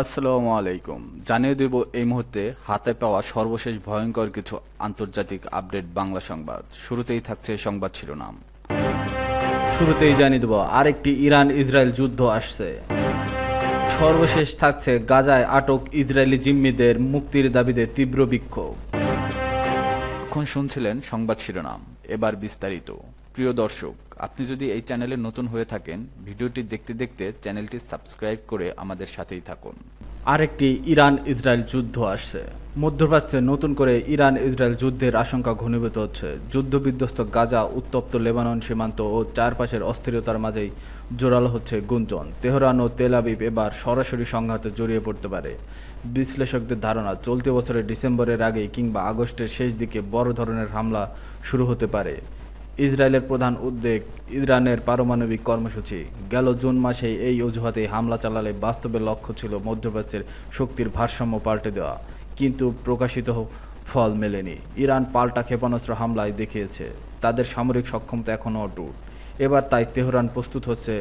আসসালামু আলাইকুম। জানিয়ে দেব এই মুহূর্তে হাতে পাওয়া সর্বশেষ ভয়ঙ্কর কিছু আন্তর্জাতিক আপডেট বাংলা সংবাদ। শুরুতেই থাকছে সংবাদ শিরোনাম। শুরুতেই জানিয়ে দেব, আরেকটি ইরান ইসরায়েল যুদ্ধ আসছে। সর্বশেষ থাকছে গাজায় আটক ইসরায়েলি জিম্মিদের মুক্তির দাবিতে তীব্র বিক্ষোভ। এখন শুনছিলেন সংবাদ শিরোনাম। এবার বিস্তারিত। প্রিয় দর্শক, আপনি যদি এই চ্যানেলে নতুন হয়ে থাকেন, ভিডিওটি দেখতে দেখতে চ্যানেলটি সাবস্ক্রাইব করে আমাদের সাথেই থাকুন। আরেকটি ইরান ইসরায়েল যুদ্ধ আসছে। মধ্যপ্রাচ্যে নতুন করে ইরান ইসরায়েল যুদ্ধের আশঙ্কা ঘনীভূত হচ্ছে। যুদ্ধবিধ্বস্ত গাজা, উত্তপ্ত লেবানন সীমান্ত ও চারপাশের অস্থিরতার মাঝেই জোরালো হচ্ছে গুঞ্জন। তেহরান ও তেল আবিব এবার সরাসরি সংঘাতে জড়িয়ে পড়তে পারে। বিশ্লেষকদের ধারণা, চলতি বছরের ডিসেম্বরের আগেই কিংবা আগস্টের শেষ দিকে বড় ধরনের হামলা শুরু হতে পারে। ইসরায়েলের প্রধান উদ্বেগ ইরানের পারমাণবিক কর্মসূচি। গেল জুন মাসে এই অজুহাতে হামলা চালালে বাস্তবে লক্ষ্য ছিল মধ্যপ্রাচ্যের শক্তির ভারসাম্য পাল্টে দেওয়া, কিন্তু প্রকাশিত ফল মেলেনি। ইরান পাল্টা ক্ষেপণাস্ত্র হামলায় দেখিয়েছে, তাদের সামরিক সক্ষমতা এখনও অটুট। এবার তাই তেহরান প্রস্তুত হচ্ছে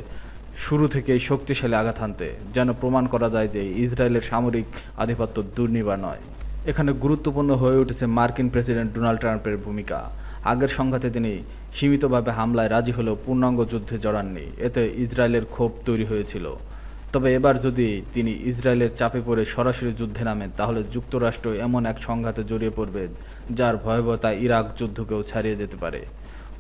শুরু থেকেই শক্তিশালী আঘাত হানতে, যেন প্রমাণ করা যায় যে ইসরায়েলের সামরিক আধিপত্য দুর্নিবার নয়। এখানে গুরুত্বপূর্ণ হয়ে উঠেছে মার্কিন প্রেসিডেন্ট ডোনাল্ড ট্রাম্পের ভূমিকা। আগের সংঘাতে তিনি সীমিতভাবে হামলায় রাজি হলেও পূর্ণাঙ্গ যুদ্ধে জড়াননি। এতে ইসরায়েলের ক্ষোভ তৈরি হয়েছিল। তবে এবার যদি তিনি ইসরায়েলের চাপে পড়ে সরাসরি যুদ্ধে নামেন, তাহলে যুক্তরাষ্ট্র এমন এক সংঘাতে জড়িয়ে পড়বে, যার ভয়াবহতা ইরাক যুদ্ধকেও ছাড়িয়ে যেতে পারে।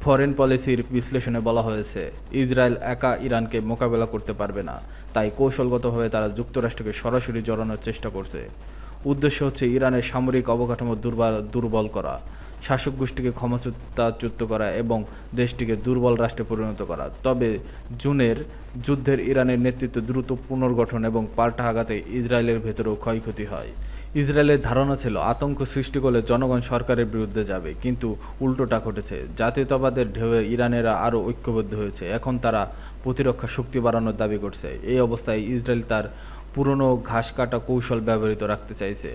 ফরেন পলিসির বিশ্লেষণে বলা হয়েছে, ইসরায়েল একা ইরানকে মোকাবেলা করতে পারবে না। তাই কৌশলগতভাবে তারা যুক্তরাষ্ট্রকে সরাসরি জড়ানোর চেষ্টা করছে। উদ্দেশ্য হচ্ছে ইরানের সামরিক অবকাঠামো দুর্বল দুর্বল করা। শাসক গোষ্ঠীকে ক্ষমতাচ্যুত করা এবং দেশটিকে দুর্বল রাষ্ট্রে পরিণত করা। তবে জুনের যুদ্ধের ইরানের নেতৃত্ব দ্রুত পুনর্গঠন এবং পাল্টা আঘাতে ইসরায়েলের ভেতরেও ক্ষয়ক্ষতি হয়। ইসরায়েলের ধারণা ছিল, আতঙ্ক সৃষ্টি করলে জনগণ সরকারের বিরুদ্ধে যাবে, কিন্তু উল্টোটা ঘটেছে। জাতীয়তাবাদের ঢেউয়ে ইরানেরা আরও ঐক্যবদ্ধ হয়েছে। এখন তারা প্রতিরক্ষা শক্তি বাড়ানোর দাবি করছে। এই অবস্থায় ইসরায়েল তার পুরনো ঘাস কাটা কৌশল ব্যবহৃত রাখতে চাইছে।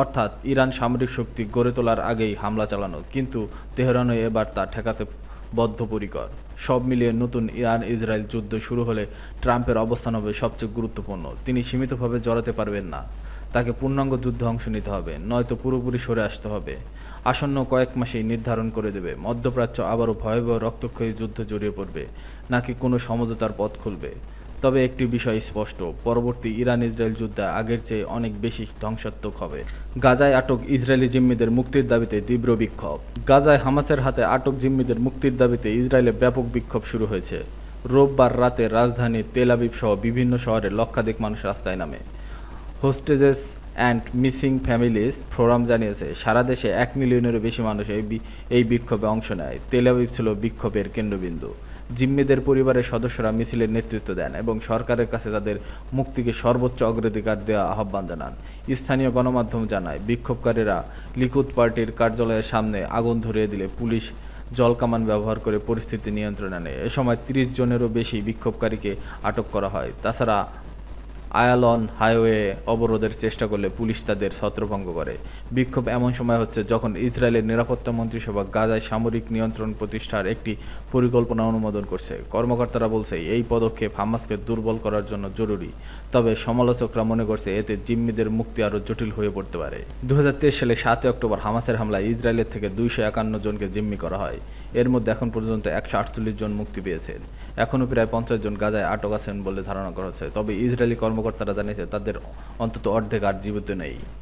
অর্থাৎ ইরান সামরিক শক্তি গড়ে তোলার আগেই হামলা চালানো, কিন্তু তেহরানও এবার তা ঠেকাতে বদ্ধপরিকর। সব মিলিয়ে নতুন ইরান ইসরায়েল যুদ্ধ শুরু হলে ট্রাম্পের অবস্থান হবে সবচেয়ে গুরুত্বপূর্ণ। তিনি সীমিতভাবে জড়াতে পারবেন না। তাকে পূর্ণাঙ্গ যুদ্ধে অংশ নিতে হবে, নয়তো পুরোপুরি সরে আসতে হবে। আসন্ন কয়েক মাসেই নির্ধারণ করে দেবে, মধ্যপ্রাচ্য আবারও ভয়াবহ রক্তক্ষয়ী যুদ্ধ জড়িয়ে পড়বে, নাকি কোনো সমঝোতার পথ খুলবে। তবে একটি বিষয় স্পষ্ট, পরবর্তী ইরান ইসরায়েল যুদ্ধে আগের চেয়ে অনেক বেশি ধ্বংসাত্মক হবে। গাজায় আটক ইসরায়েলি জিম্মিদের মুক্তির দাবিতে তীব্র বিক্ষোভ। গাজায় হামাসের হাতে আটক জিম্মিদের মুক্তির দাবিতে ইসরায়েলে ব্যাপক বিক্ষোভ শুরু হয়েছে। রোববার রাতে রাজধানী তেল আবিব সহ বিভিন্ন শহরে লক্ষাধিক মানুষ রাস্তায় নামে। Hostages and missing families forum জানিয়েছে, সারা দেশে এক মিলিয়নেরও বেশি মানুষ এই বিক্ষোভে অংশ নেয়। তেল আবিব ছিল বিক্ষোভের কেন্দ্রবিন্দু। জিম্মিদের পরিবারের সদস্যরা মিছিলের নেতৃত্ব দেন এবং সরকারের কাছে তাদের মুক্তিকে সর্বোচ্চ অগ্রাধিকার দেওয়া আহ্বান জানান। স্থানীয় গণমাধ্যম জানায়, বিক্ষোভকারীরা লিকুদ পার্টির কার্যালয়ের সামনে আগুন ধরিয়ে দিলে পুলিশ জলকামান ব্যবহার করে পরিস্থিতি নিয়ন্ত্রণে আনে। এ সময় তিরিশ জনেরও বেশি বিক্ষোভকারীকে আটক করা হয়। তাছাড়া আয়ালন হাইওয়ে অবরোধের চেষ্টা করলে পুলিশ তাদের ছত্রভঙ্গ করে। বিক্ষোভ এমন সময় হচ্ছে যখন ইসরায়েলের নিরাপত্তা মন্ত্রিসভা গাজায় সামরিক নিয়ন্ত্রণ প্রতিষ্ঠার একটি পরিকল্পনা অনুমোদন করছে। কর্মকর্তারা বলছে, এই পদক্ষেপ হামাসকে দুর্বল করার জন্য জরুরি, তবে সমালোচকরা মনে করছে এতে জিম্মিদের মুক্তি আরও জটিল হয়ে পড়তে পারে। দু হাজার তেইশ সালে সাতই অক্টোবর হামাসের হামলায় ইসরায়েলের থেকে দুইশো একান্ন জনকে জিম্মি করা হয়। এর মধ্যে এখন পর্যন্ত একশো আটচল্লিশ জন মুক্তি পেয়েছেন। এখনও প্রায় পঞ্চাশ জন গাজায় আটক আছেন বলে ধারণা করা হচ্ছে। তবে ইসরায়েলি কর্মকর্তারা জানিয়েছে তাদের অন্তত অর্ধেক আর জীবিত নেই।